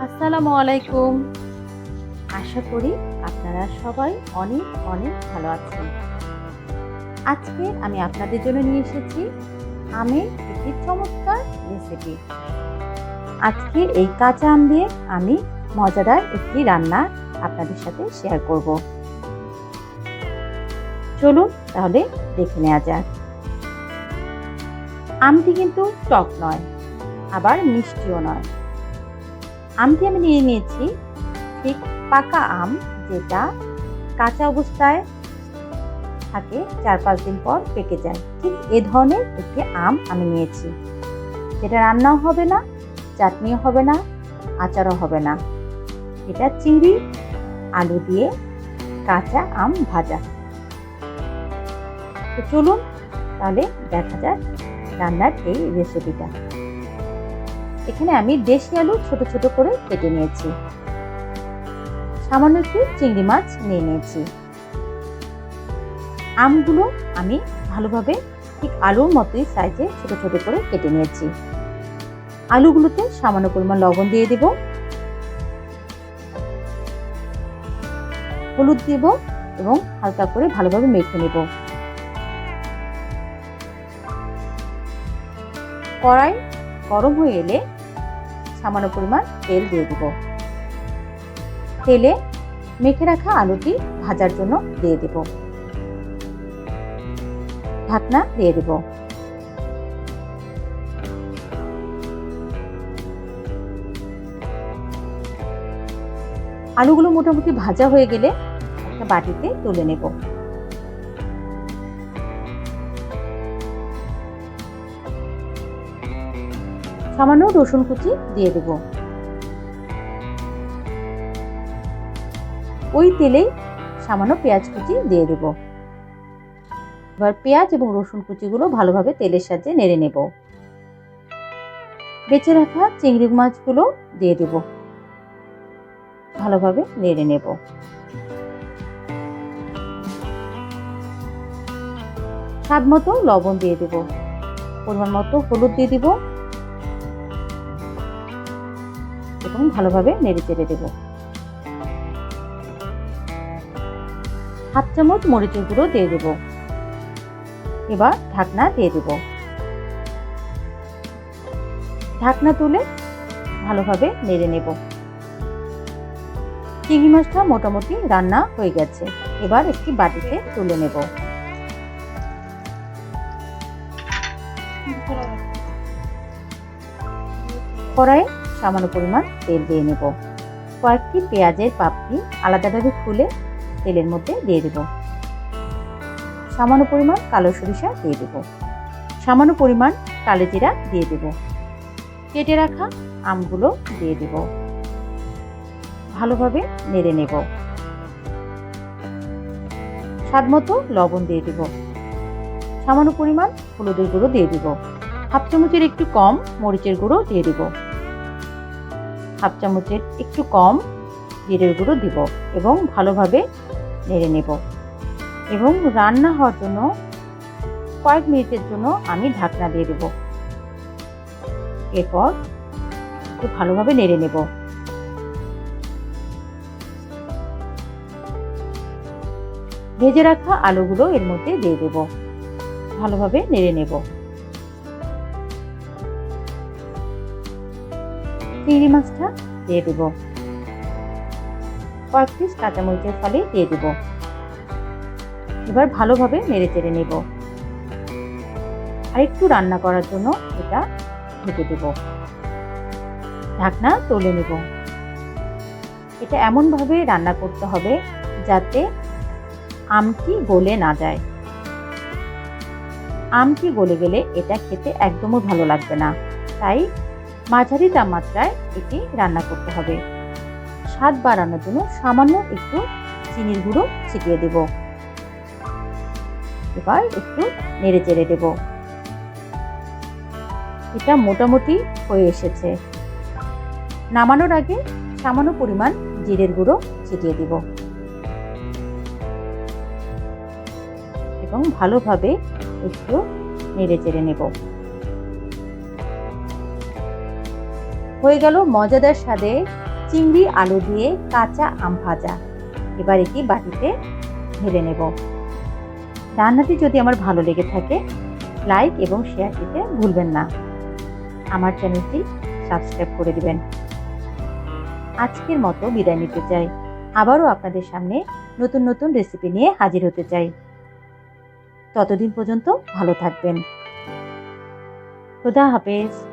আসসালামু আলাইকুম। আশা করি আপনারা সবাই অনেক অনেক ভালো আছেন। আজকে আমি আপনাদের জন্য নিয়ে এসেছি আমের একটি চমৎকার রেসিপি আজকে এই কাঁচা আম দিয়ে আমি মজাদার একটি রান্না আপনাদের সাথে শেয়ার করব। চলুন তাহলে দেখে নেওয়া যাক। আমটি কিন্তু টক নয়, আবার মিষ্টিও নয়। আমটি আমি নিয়ে নিয়েছি, ঠিক পাকা আম যেটা কাঁচা অবস্থায় থাকে, চার পাঁচ দিন পর পেকে যায়। ঠিক এ ধরনের একটি আম আমি নিয়েছি। যেটা রান্নাও হবে না, চাটনিও হবে না, আচারও হবে না। এটা চিংড়ি, আলু দিয়ে কাঁচা আম ভাজা। তো চলুন, তাহলে দেখা যাক রান্নার এই রেসিপিটা এখানে আমি দেশি আলু ছোট ছোট করে কেটে নিয়েছি। সামান্য একটু চিংড়ি মাছ নিয়ে নিয়েছি। আমগুলো আমি ভালোভাবে ঠিক আলুর মতোই সাইজে ছোট ছোট করে কেটে নিয়েছি। আলুগুলোতে সামান্য পরিমাণ লবণ দিয়ে দেব। হলুদ দেব এবং হালকা করে ভালোভাবে মেখে নেব। কড়াই গরম হয়ে এলে সামান্য পরিমাণ তেল দিয়ে দিব। তেলে মেখে রাখা আলুটি ভাজার জন্য দিয়ে দেব। ঢাকনা দিয়ে দেব। আলুগুলো মোটামুটি ভাজা হয়ে গেলে একটা বাটিতে তুলে নেব। সামান্য রসুন কুচি দিয়ে দেব। ওই তেলেই সামান্য পেঁয়াজ কুচি দিয়ে দেব। এবার পেঁয়াজ এবং রসুন কুচিগুলো ভালোভাবে তেলের সাথে নেড়ে নেব। বেঁচে রাখা চিংড়ি মাছগুলো দিয়ে দেব। ভালোভাবে নেড়ে নেব। স্বাদ মতো লবণ দিয়ে দেব। পরিমাণ মতো হলুদ দিয়ে দিব। এবং ভালোভাবে নেড়ে চেড়ে দেব। হাফ চামচ মরিচের গুঁড়ো দিয়ে দেব। এবার ঢাকনা দিয়ে দেব। ঢাকনা তুলে ভালোভাবে নেড়ে নেব। চিংড়ি মাছটা মোটামুটি রান্না হয়ে গেছে। এবার একটি বাটিতে তুলে নেব। কড়াইয়ে সামান্য পরিমাণ তেল দিয়ে নেব। কয়েকটি পেঁয়াজের পাপড়ি আলাদাভাবে খুলে তেলের মধ্যে দিয়ে দেব। সামান্য পরিমাণ কালো সরিষা দিয়ে দেব। সামান্য পরিমাণ কালো জিরা দিয়ে দেব। কেটে রাখা আমগুলো দিয়ে দেব। ভালোভাবে নেড়ে নেব। স্বাদ মতো লবণ দিয়ে দেব। সামান্য পরিমাণ হলুদের গুঁড়ো দিয়ে দেব। হাফ চামচের একটু কম মরিচের গুঁড়ো দিয়ে দেব। হাফ চামচের একটু কম জিরের গুঁড়ো দিব এবং ভালোভাবে নেড়ে নেব। এবং রান্না হওয়ার জন্য কয়েক মিনিটের জন্য আমি ঢাকনা দিয়ে দেব। এরপর একটু ভালোভাবে নেড়ে নেব। ভেজে রাখা আলুগুলো এর মধ্যে দিয়ে দেব। ভালোভাবে নেড়ে নেব। চিংড়ি মাছটা দিয়ে দেব। কয়েক পিস কাঁচামরিচের ফলে দিয়ে দেব। এবার ভালোভাবে নেড়ে চেড়ে নেব। আর একটু রান্না করার জন্য এটা ঢেকে দেব। ঢাকনা তুলে নেব। এটা এমনভাবে রান্না করতে হবে যাতে আমটি গলে না যায়। আমটি গলে গেলে এটা খেতে একদমই ভালো লাগবে না। তাই মাঝারি তাপমাত্রায় এটি রান্না করতে হবে। স্বাদ বাড়ানোর জন্য সামান্য একটু চিনির গুঁড়ো ছিটিয়ে দেব। এবার একটু নেড়ে চেড়ে দেব। এটা মোটামুটি হয়ে এসেছে। নামানোর আগে সামান্য পরিমাণ জিরের গুঁড়ো ছিটিয়ে দিব। এবং ভালোভাবে একটু নেড়ে চেড়ে নেব। হয়ে গেল মজাদার স্বাদে চিংড়ি আলু দিয়ে কাঁচা আম ভাজা। এবার এটি বাটিতে ঢেলে নেব। রান্নাটি যদি আমার ভালো লেগে থাকে, লাইক এবং শেয়ার দিতে ভুলবেন না। আমার চ্যানেলটি সাবস্ক্রাইব করে দিবেন। আজকের মতো বিদায় নিতে চাই। আবারও আপনাদের সামনে নতুন নতুন রেসিপি নিয়ে হাজির হতে চাই। ততদিন পর্যন্ত ভালো থাকবেন। খুদা হাফেজ।